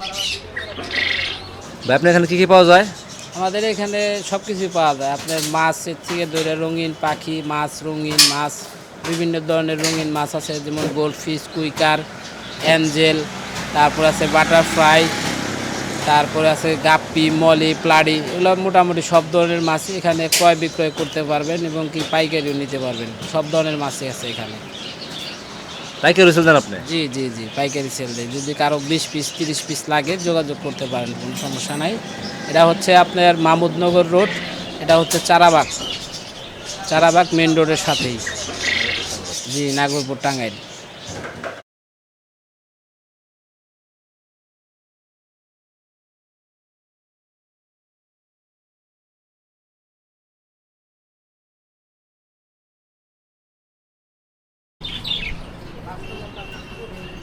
ভাই, আপনার এখানে কী কী পাওয়া যায়? আমাদের এখানে সব কিছুই পাওয়া যায়। আপনার মাছের থেকে ধরে রঙিন পাখি, মাছ রঙিন মাছ, বিভিন্ন ধরনের রঙিন মাছ আছে, যেমন গোল্ডফিশ, কুইকার, অ্যাঞ্জেল, তারপর আছে বাটারফ্লাই, তারপরে আছে গাপ্পি, মলি, প্লাডি, এগুলো মোটামুটি সব ধরনের মাছই এখানে ক্রয় বিক্রয় করতে পারবেন এবং কি পাইকারিও নিতে পারবেন। সব ধরনের মাছই আছে এখানে। পাইকারি সেল দেন আপনি? জি জি জি, পাইকারি সেল দেয় যদি কারও বিশ পিস, তিরিশ পিস লাগে, যোগাযোগ করতে পারেন, কোনো সমস্যা নাই। এটা হচ্ছে আপনার মাহমুদনগর রোড, এটা হচ্ছে চারাবাগ। চারাবাগ মেন রোডের সাথেই। জি, নাগরপুর টাঙ্গাইল।